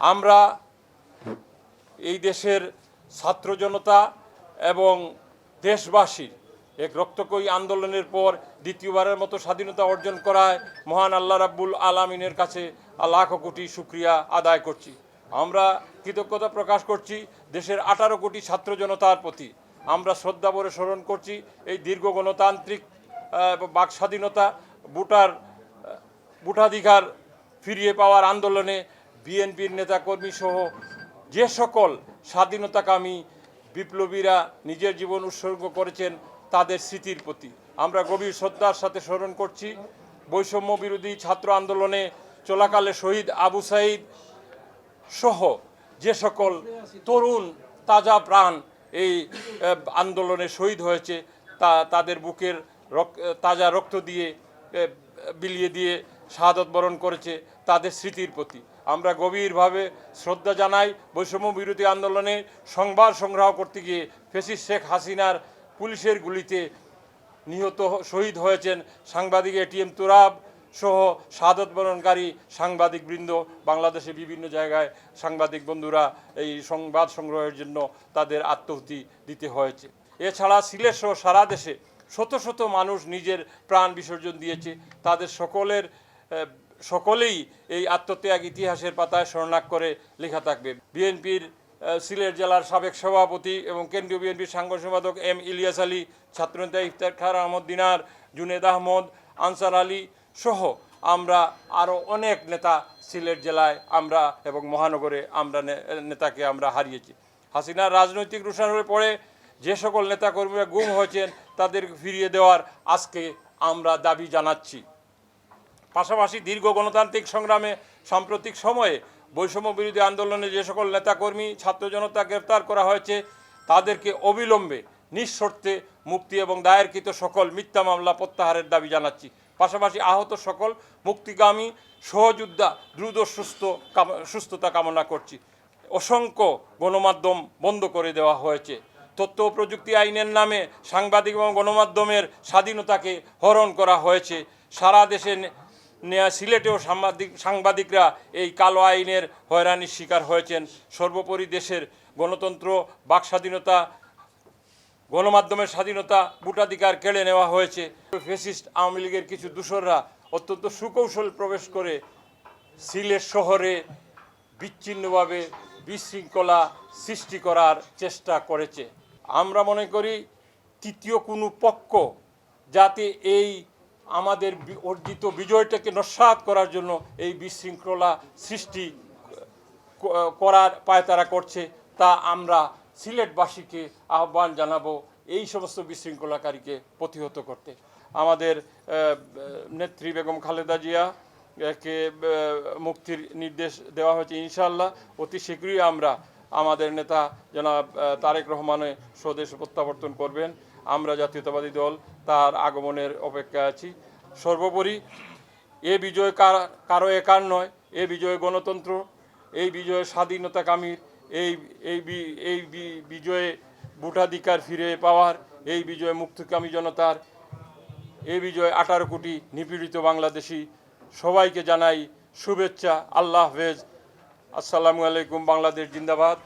আমরা এই দেশের ছাত্র জনতা এবং দেশবাসীর এক রক্তকয়ী আন্দোলনের পর দ্বিতীয়বারের মতো স্বাধীনতা অর্জন করায় মহান আল্লাহ রাব্বুল আলামিনের কাছে লাখ কোটি শুক্রিয়া আদায় করছি। আমরা কৃতজ্ঞতা প্রকাশ করছি দেশের আঠারো কোটি ছাত্র জনতার প্রতি। আমরা শ্রদ্ধা ভরে স্মরণ করছি এই দীর্ঘ গণতান্ত্রিক বাক স্বাধীনতা ভোটার ভোটাধিকার ফিরিয়ে পাওয়ার আন্দোলনে বিএনপির নেতাকর্মী সহ যে সকল স্বাধীনতাকামী বিপ্লবীরা নিজের জীবন উৎসর্গ করেছেন তাদের স্মৃতির প্রতি। আমরা গভীর শ্রদ্ধার সাথে স্মরণ করছি, বৈষম্য বিরোধী ছাত্র আন্দোলনে চলাকালে শহীদ আবু সাইদ সহ যে সকল তরুণ তাজা প্রাণ এই আন্দোলনে শহীদ হয়েছে, তা, তাদের বুকের রক- তাজা রক্ত দিয়ে বিলিয়ে দিয়ে শাহাদত বরণ করেছে তাদের স্মৃতির প্রতি। আমরা গভীরভাবে শ্রদ্ধা জানাই বৈষম্য বিরোধী আন্দোলনে সংবাদ সংগ্রহ করতে গিয়ে ফেসিস শেখ হাসিনার পুলিশের গুলিতে নিহত শহীদ হয়েছেন সাংবাদিক এটিএম তুরাব সহ শাহাদত বরণকারী সাংবাদিক বৃন্দ বাংলাদেশে বিভিন্ন জায়গায় সাংবাদিক বন্ধুরা এই সংবাদ সংগ্রহের জন্য তাদের আত্মহতি দিতে হয়েছে। এছাড়া সিলেট সহ সারা দেশে শত শত মানুষ নিজের প্রাণ বিসর্জন দিয়েছে। তাদের সকলের সকলেই এই আত্মত্যাগ ইতিহাসের পাতায় স্মরণাক্ষরে লেখা থাকবে। বিএনপির সিলেট জেলার সাবেক সভাপতি এবং কেন্দ্রীয় বিএনপির সাংগঠনিক সম্পাদক এম ইলিয়াস আলী, ছাত্রনেতা ইফতার খার আহমদ দিনার, জুনেদ আহমদ, আনসার আলী সহ আমরা আরও অনেক নেতা সিলেট জেলায় আমরা এবং মহানগরে আমরা নেতাকে আমরা হারিয়েছি। হাসিনার রাজনৈতিক রুশান হয়ে পড়ে যে সকল নেতাকর্মীরা গুম হয়েছেন তাদের ফিরিয়ে দেওয়ার আজকে আমরা দাবি জানাচ্ছি। পাশাপাশি দীর্ঘ গণতান্ত্রিক সংগ্রামে সাম্প্রতিক সময়ে বৈষম্য বিরোধী আন্দোলনে যে সকল নেতাকর্মী, ছাত্র জনতা গ্রেফতার করা হয়েছে, তাদেরকে অবিলম্বে, নিঃশর্তে মুক্তি এবং দায়েরকৃত সকল মিথ্যা মামলা প্রত্যাহারের দাবি জানাচ্ছি। পাশাপাশি আহত সকল মুক্তিগামী, সহযোদ্ধা, দ্রুত সুস্থ সুস্থতা কামনা করছি। অসংখ্য গণমাধ্যম বন্ধ করে দেওয়া হয়েছে। তথ্য প্রযুক্তি আইনের নামে সাংবাদিক এবং গণমাধ্যমের স্বাধীনতাকে হরণ করা হয়েছে। সারা দেশে সিলেটেও সাংবাদিক সাংবাদিকরা এই কালো আইনের হয়রানির শিকার হয়েছেন। সর্বোপরি দেশের গণতন্ত্র, বাক স্বাধীনতা, গণমাধ্যমের স্বাধীনতা, ভোটাধিকার কেড়ে নেওয়া হয়েছে। ফেসিস্ট আওয়ামী লীগের কিছু দূষররা অত্যন্ত সুকৌশল প্রবেশ করে সিলেট শহরে বিচ্ছিন্নভাবে বিশৃঙ্খলা সৃষ্টি করার চেষ্টা করেছে। আমরা মনে করি, তৃতীয় কোনো পক্ষ যাতে এই আমাদের অর্জিত বিজয়টাকে নস্বাত করার জন্য এই বিশৃঙ্খলা সৃষ্টি করার পায়তারা করছে, তা আমরা সিলেটবাসীকে আহ্বান জানাব এই সমস্ত বিশৃঙ্খলাকারীকে প্রতিহত করতে। আমাদের নেত্রী বেগম খালেদা জিয়া কে মুক্তির নির্দেশ দেওয়া হয়েছে ইনশাল্লাহ অতি শীঘ্রই আমরা আমাদের নেতা জনাব তারেক রহমানের স্বদেশ প্রত্যাবর্তন করবেন। আমরা জাতীয়তাবাদী দল, তার আগমনের অপেক্ষায় আছি। সর্বোপরি, এ বিজয় কার- কারও একার নয়, এ বিজয় গণতন্ত্র, এই বিজয়ে স্বাধীনতাকামীর, এই এই এই বিজয়ে ভোটাধিকার ফিরে পাওয়ার, এই বিজয় মুক্তিকামী জনতার এই বিজয় আঠারো কোটি নিপীড়িত বাংলাদেশি সবাইকে জানাই শুভেচ্ছা, আল্লাহ হাফেজ। আসসালামু আলাইকুম বাংলাদেশ জিন্দাবাদ।